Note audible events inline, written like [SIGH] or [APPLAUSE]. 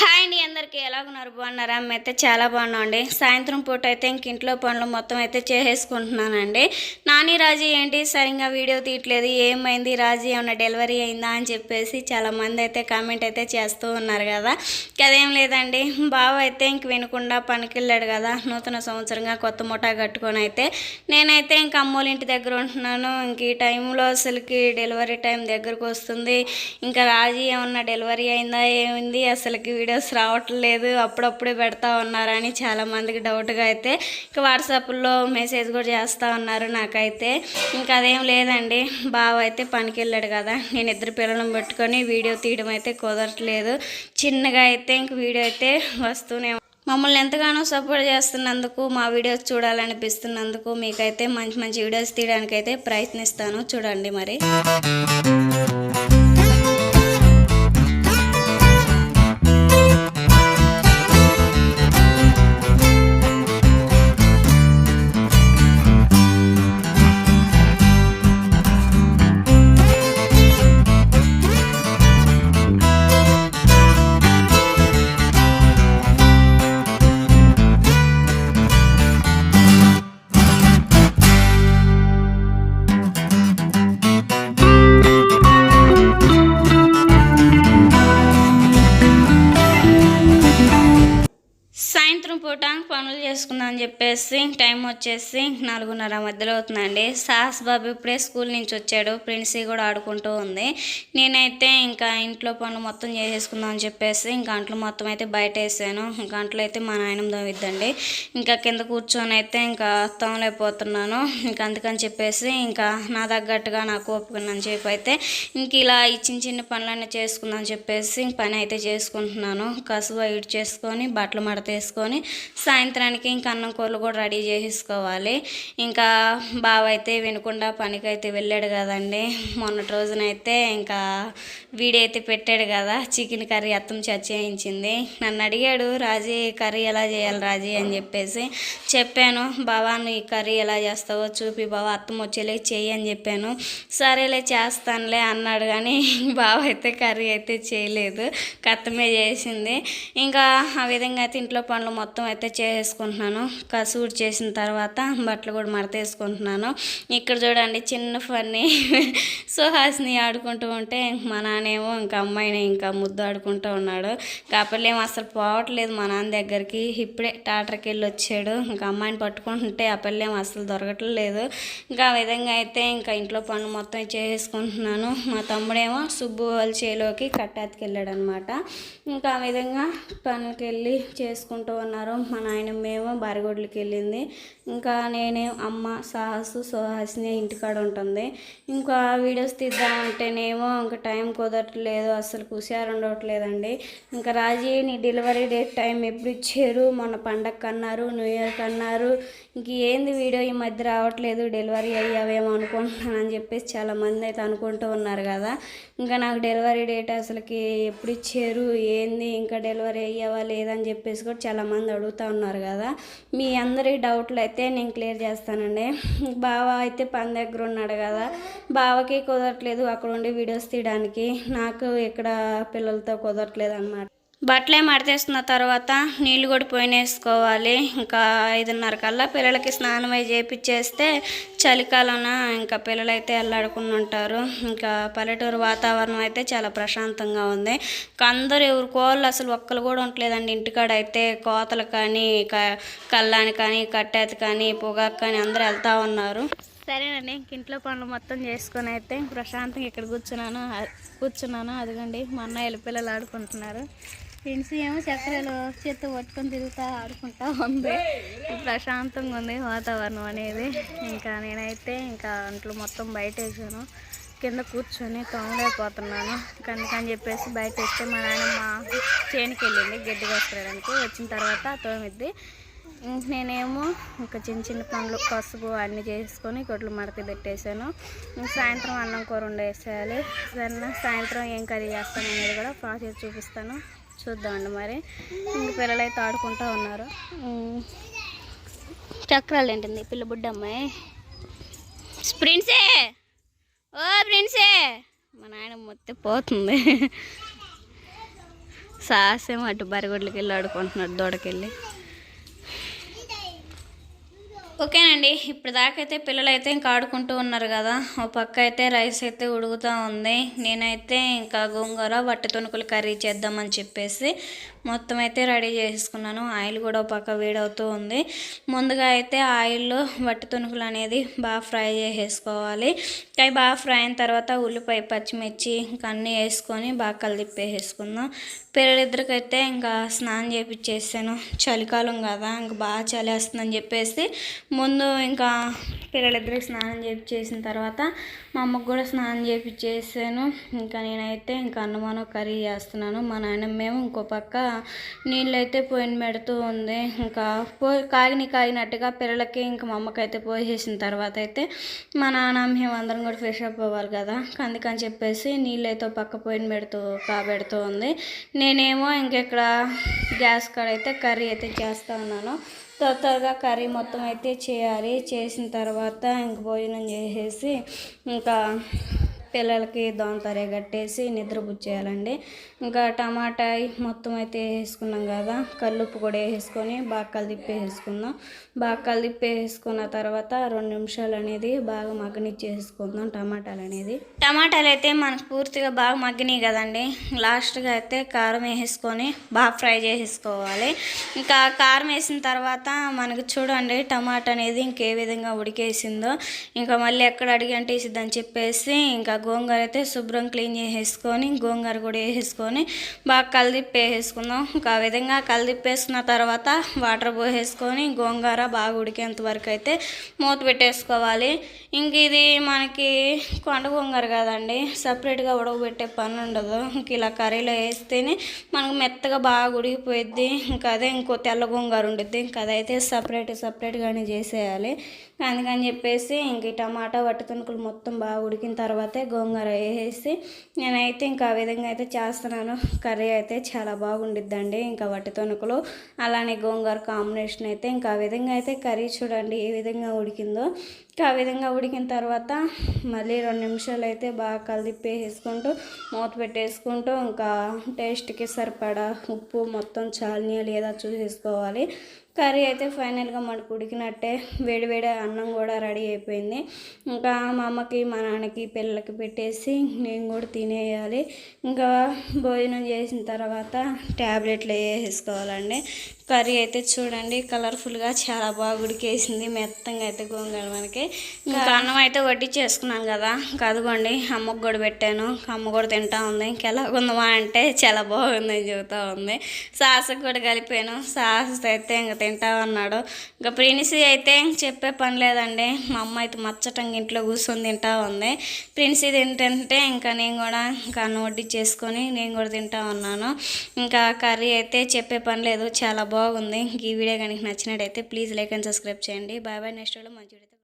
Hi. అండి అందరికీ. ఎలాగున్నారు? బాగున్నారా? అయితే చాలా బాగున్నాం అండి సాయంత్రం పూట అయితే ఇంక ఇంట్లో పనులు మొత్తం అయితే చేసేసుకుంటున్నానండి. నాని రాజీ ఏంటి? సరిగ్గా వీడియో తీయట్లేదు. ఏమైంది? రాజీ ఏమైనా డెలివరీ అయిందా అని చెప్పేసి చాలా మంది అయితే కామెంట్ అయితే చేస్తూ ఉన్నారు కదా. అదేం లేదండి. బావ అయితే ఇంక వినకుండా పనికి వెళ్ళాడు కదా. నూతన సంవత్సరంగా కొత్త ముఠా కట్టుకొని అయితే నేనైతే ఇంక అమ్మోళ్ళ ఇంటి దగ్గర ఉంటున్నాను. ఇంక ఈ టైంలో అసలుకి డెలివరీ టైం దగ్గరకు వస్తుంది. ఇంకా రాజీ ఏమన్నా డెలివరీ అయిందా? ఏమైంది? అసలుకి వీడియోస్ రావట్లేదు అప్పుడప్పుడే పెడతా ఉన్నారని చాలామందికి డౌట్గా అయితే ఇంకా వాట్సాప్లో మెసేజ్ కూడా చేస్తూ ఉన్నారు నాకైతే. ఇంకా అదేం లేదండి బావ అయితే పనికి వెళ్ళాడు కదా నేను ఇద్దరు పిల్లలను పెట్టుకొని వీడియో తీయడం అయితే కుదరట్లేదు. చిన్నగా అయితే ఇంక వీడియో అయితే వస్తూనే మమ్మల్ని ఎంతగానో సపోర్ట్ చేస్తున్నందుకు మా వీడియోస్ చూడాలనిపిస్తున్నందుకు మీకైతే మంచి మంచి వీడియోస్ తీయడానికైతే ప్రయత్నిస్తాను. చూడండి మరి. పనులు చేసుకుందాం అని చెప్పేసి టైం వచ్చేసి నాలుగున్నర మధ్యలో అవుతుందండి. సాహస్ బాబు ఇప్పుడే స్కూల్ నుంచి వచ్చాడు. ప్రిన్సీ కూడా ఆడుకుంటూ ఉంది. నేనైతే ఇంకా ఇంట్లో పనులు మొత్తం చేసేసుకుందాం అని చెప్పేసి ఇంకా అంట్లు మొత్తం అయితే బయట వేసాను. ఇంకా అంట్లు అయితే మా నాయనం తవ్విద్దండి. ఇంకా కింద కూర్చొని అయితే ఇంకా తోమలేకపోతున్నాను ఇంకా అందుకని చెప్పేసి ఇంకా నా తగ్గట్టుగా నాకు ఒప్పుకున్నాను చెప్పి అయితే ఇంక ఇలా ఈ చిన్న చిన్న పనులన్నీ చేసుకుందాం అని చెప్పేసి ఇంక పని అయితే చేసుకుంటున్నాను. కసువ ఇటు చేసుకొని బట్టలు మడత వేసుకొని సాయంత్రానికి ఇంకా అన్నం కూరలు కూడా రెడీ చేసేసుకోవాలి. ఇంకా బావ అయితే వినకుండా పనికి అయితే వెళ్ళాడు కదండి. మొన్నటి రోజునైతే ఇంకా వీడియో అయితే పెట్టాడు కదా చికెన్ కర్రీ అత్తం చేయించింది నన్ను అడిగాడు రాజీ కర్రీ ఎలా చేయాలి రాజీ? అని చెప్పేసి చెప్పాను బావా నువ్వు ఈ కర్రీ ఎలా చేస్తావో చూపి బావా అత్తం వచ్చేలే చెయ్యి అని చెప్పాను. సరేలే చేస్తానులే అన్నాడు కానీ బావ అయితే కర్రీ అయితే చేయలేదు. కత్తమే చేసింది. ఇంకా ఆ విధంగా అయితే ఇంట్లో పనులు మొత్తం అయితే చేసేసుకుంటున్నాను కసూడు చేసిన తర్వాత బట్టలు కూడా మరతేసుకుంటున్నాను ఇక్కడ చూడండి చిన్న ఫన్నీ [LAUGHS] సుహాస్ని ఆడుకుంటూ ఉంటే మా నాన్నేమో ఇంకా అమ్మాయిని ఇంకా ముద్దు ఆడుకుంటూ ఉన్నాడు. కాపలేమో అసలు పోవట్లేదు మా నాన్న దగ్గరికి. ఇప్పుడే టాటర్కి వెళ్ళి వచ్చాడు. ఇంకా అమ్మాయిని పట్టుకుంటుంటే ఆ పిల్లేమో అసలు దొరకట్లేదు ఇంకా ఆ విధంగా అయితే ఇంకా ఇంట్లో పనులు మొత్తం చేసుకుంటున్నాను మా తమ్ముడేమో సుబ్బు వాళ్ళ చేలోకి కట్టాతికి వెళ్ళాడు అనమాట ఇంకా ఆ విధంగా పనులకి వెళ్ళి చేసుకుంటూ ఉన్నారు మా నాయనమ్మేమో బారిగోడ్లకి వెళ్ళింది ఇంకా నేనే అమ్మ సాహసు సుహాసిని ఇంటికాడ ఉంటుంది ఇంకా వీడియోస్ తీద్దామంటేనేమో ఇంకా టైం కుదరట్లేదు అసలు హుషారు ఉండట్లేదండి. ఇంకా రాజీ నీ డెలివరీ డేట్ టైం ఎప్పుడు ఇచ్చారు? మొన్న పండగ కన్నారు న్యూ ఇయర్ కన్నారు ఇంక ఏంది వీడియో ఈ మధ్య రావట్లేదు డెలివరీ అయ్యావేమో అనుకుంటున్నానని చెప్పేసి చాలా మంది అయితే అనుకుంటూ ఉన్నారు కదా. ఇంకా నాకు డెలివరీ డేట్ అసలుకి ఎప్పుడు ఇచ్చారు ఏంది ఇంకా డెలివరీ అయ్యావా లేదని చెప్పేసి కూడా చాలామంది అడుగుతూ ఉన్నారు కదా. మీ అందరి డౌట్లు అయితే నేను క్లియర్ చేస్తానండి. బావ అయితే పని దగ్గర ఉన్నాడు కదా. బావకి కుదరట్లేదు అక్కడ ఉండి వీడియోస్ తీయడానికి. నాకు ఇక్కడ పిల్లలతో కుదరట్లేదు అనమాట బట్టలే మడతేసిన తర్వాత నీళ్ళు కూడా పోయినేసుకోవాలి. ఇంకా ఐదున్నర కల్లా పిల్లలకి స్నానం అయి చేపిచ్చేస్తే చలికాలన ఇంకా పిల్లలైతే వెళ్ళాడుకుని ఉంటారు. ఇంకా పల్లెటూరు వాతావరణం అయితే చాలా ప్రశాంతంగా ఉంది. ఇంకా అందరూ ఎవరి కోళ్ళు అసలు ఒక్కరు కూడా ఉండలేదండి. ఇంటికాడ అయితే కోతలు కానీ క కళ్ళాని కానీ కట్టేది కానీ పొగాకు కానీ అందరూ వెళ్తూ ఉన్నారు. సరేనండి ఇంక ఇంట్లో పనులు మొత్తం చేసుకొని అయితే ప్రశాంతంగా ఇక్కడ కూర్చున్నాను. కూర్చున్నాను. అదిగండి మా అన్నయ్యలు పిల్లలు ఆడుకుంటున్నారు. ఫ్రెండ్స్ ఏమో చక్రాలు చేత్తో పట్టుకొని తిరుగుతా ఆడుకుంటా ఉంది. ప్రశాంతంగా ఉంది వాతావరణం అనేది. ఇంకా నేనైతే ఇంకా అంట్లు మొత్తం బయట వేసాను. కింద కూర్చొని తోమలేకపోతున్నాను. ఇంకా అందుకని చెప్పేసి బయట వేస్తే మా నాన్నమ్మ చేనికి వెళ్ళింది గడ్డి కోసుకోవడానికి. వచ్చిన తర్వాత తోమిద్ది. నేనేమో ఇంకా చిన్న చిన్న పనులు పసుపు అన్నీ చేసుకొని గొడ్లు మడత పెట్టేశాను. సాయంత్రం అన్నం కూర వండేసేయాలి. సరేనా? సాయంత్రం ఏం కర్రీ చేస్తాను అనేది కూడా ప్రాసెస్ చూపిస్తాను. చూద్దామండి మరి. ఇంక పిల్లలు అయితే ఆడుకుంటూ ఉన్నారు. చక్రాలు ఏంటింది? పిల్ల బుడ్డమ్మాయి ప్రిన్సే! ఓ ప్రిన్సే! మా నాయన మొత్తం పోతుంది. సాసేమో అటు బరిగొడ్లకి వెళ్ళి ఆడుకుంటున్నాడు దూడకెళ్ళి. ఓకేనండి. ఇప్పుడు దాకైతే పిల్లలు అయితే ఇంకా ఆడుకుంటూ ఉన్నారు కదా. ఓ పక్క అయితే రైస్ అయితే ఉడుకుతూ ఉంది. నేనైతే ఇంకా గోంగూర వట్టి తొనుకులు కర్రీ చేద్దామని చెప్పేసి మొత్తం అయితే రెడీ చేసుకున్నాను. ఆయిల్ కూడా ఒక పక్క వేడవుతూ ఉంది. ముందుగా అయితే ఆయిల్లో వట్టి తుణుకులు అనేది బాగా ఫ్రై చేసేసుకోవాలి. అవి బాగా ఫ్రై అయిన తర్వాత ఉల్లిపాయ పచ్చిమిర్చి ఇంకా అన్నీ వేసుకొని బాగా కలిపేసేసుకుందాం పిల్లలిద్దరికైతే ఇంకా స్నానం చేపించేసాను చలికాలం కదా ఇంకా బాగా చలి వేస్తుందని చెప్పేసి ముందు ఇంకా పిల్లలిద్దరికి స్నానం చేపించేసిన తర్వాత మా అమ్మకు కూడా స్నానం చేపించేసాను ఇంకా నేనైతే ఇంకా అన్నమానం కర్రీ చేస్తున్నాను. మా నాయనమ్మేమో ఇంకో పక్క నీళ్ళైతే పోయిన పెడుతూ ఉంది. ఇంకా పో కాగిని కాగినట్టుగా పిల్లలకి ఇంకా మా అమ్మకైతే పోసేసిన తర్వాత అయితే మా నాన్న మేము అందరం కూడా ఫ్రెష్ అప్ అవ్వాలి కదా. అందుకని చెప్పేసి నీళ్ళైతే పక్క పోయిన పెడుతూ కాబెడుతూ ఉంది. నేనేమో ఇంకెక్కడ గ్యాస్ కాడ అయితే కర్రీ అయితే చేస్తూ ఉన్నాను. త్వర త్వరగా కర్రీ మొత్తం అయితే చేయాలి. చేసిన తర్వాత ఇంక భోజనం చేసేసి ఇంకా పిల్లలకి దోమతరే కట్టేసి నిద్రపుచ్చేయాలండి. ఇంకా టమాటా మొత్తం అయితే వేసుకున్నాం కదా కల్లుప్పు కూడా వేసుకొని బాగా కలిపి వేసుకుందాం. బాగా కలిపి వేసుకున్న తర్వాత రెండు నిమిషాలు అనేది బాగా మగ్గనిచ్చేసుకుందాం టమాటాలు అనేది. టమాటాలు అయితే మనకు పూర్తిగా బాగా మగ్గినాయి కదండి. లాస్ట్గా అయితే కారం వేసేసుకొని బాగా ఫ్రై చేసేసుకోవాలి. ఇంకా కారం వేసిన తర్వాత మనకు చూడండి టమాటా అనేది ఇంకే విధంగా ఉడికేసిందో. ఇంకా మళ్ళీ ఎక్కడ అడిగి అంటే వేసిద్దని చెప్పేసి ఇంకా గోంగూర అయితే శుభ్రం క్లీన్ చేసేసుకొని గోంగూర కూడా వేసేసుకొని బాగా కలిదిప్పి వేసేసుకుందాం ఇంకా ఆ విధంగా కలిదిప్పి వేసుకున్న తర్వాత వాటర్ పోసేసుకొని గోంగూర బాగా ఉడికేంత వరకు అయితే మూత పెట్టేసుకోవాలి. ఇంక ఇది మనకి కొండ గోంగూర కదండి సపరేట్గా ఉడకబెట్టే పని ఉండదు. ఇంక ఇలా కర్రీలో వేస్తేనే మనకు మెత్తగా బాగా ఉడికిపోయిద్ది. ఇంకా అదే ఇంకో తెల్ల గోంగూర ఉండిద్ది. ఇంకా అదైతే సపరేట్ సపరేట్గానే చేసేయాలి. అందుకని చెప్పేసి ఇంక ఈ టమాటా వట్టి తుణుకులు మొత్తం బాగా ఉడికిన తర్వాతే గోంగూర వేసేసి నేనైతే ఇంకా ఆ విధంగా అయితే చేస్తున్నాను. కర్రీ అయితే చాలా బాగుండిద్దండి. ఇంకా వట్టి తొనుకులు అలానే గోంగూర కాంబినేషన్ అయితే ఇంకా ఆ విధంగా అయితే కర్రీ చూడండి ఏ విధంగా ఉడికిందో. ఆ విధంగా ఉడికిన తర్వాత మళ్ళీ రెండు నిమిషాలు అయితే బాగా కలిపి వేసుకుంటూ మూత పెట్టేసుకుంటూ ఇంకా టేస్ట్కి సరిపడా ఉప్పు మొత్తం చాలినా లేదా చూసేసుకోవాలి. కర్రీ అయితే ఫైనల్గా మనకు ఉడికినట్టే వేడి వేడి అన్నం కూడా రెడీ అయిపోయింది. ఇంకా మా అమ్మకి మా నాన్నకి పిల్లలకి పెట్టేసి నేను కూడా తినేయాలి. ఇంకా భోజనం చేసిన తర్వాత ట్యాబ్లెట్లు వేసేసుకోవాలండి. కర్రీ అయితే చూడండి కలర్ఫుల్గా చాలా బాగా ఉడికేసింది. మెత్తంగా అయితే గోంగూర మనకి ఇంకా అన్నం అయితే వడ్డీ చేసుకున్నాను కదా. ఇంకా అమ్మకు కూడా పెట్టాను. అమ్మ కూడా తింటా ఉంది. ఇంకెలాగుందమా అంటే చాలా బాగుందని చెబుతా ఉంది. సాసకు కూడా కలిపాను. సాస్ అయితే ఇంకా తింటా ఉన్నాడు. ఇంకా ప్రిన్సీ అయితే చెప్పే పని లేదండి. మా అమ్మ అయితే మచ్చటంగా ఇంట్లో కూర్చొని తింటా ఉంది. ప్రిన్సీ తింటుంటే ఇంకా నేను కూడా ఇంకా అన్నం వడ్డీ చేసుకొని నేను కూడా తింటా ఉన్నాను. ఇంకా కర్రీ అయితే చెప్పే పని లేదు. చాలా బాగుంది బాగుంది. ఈ వీడియో కనుక నచ్చినట్టయితే ప్లీజ్ లైక్ అండ్ సబ్స్క్రైబ్ చేయండి. బాయ్ బాయ్ నెక్స్ట్ వీడియో మంచి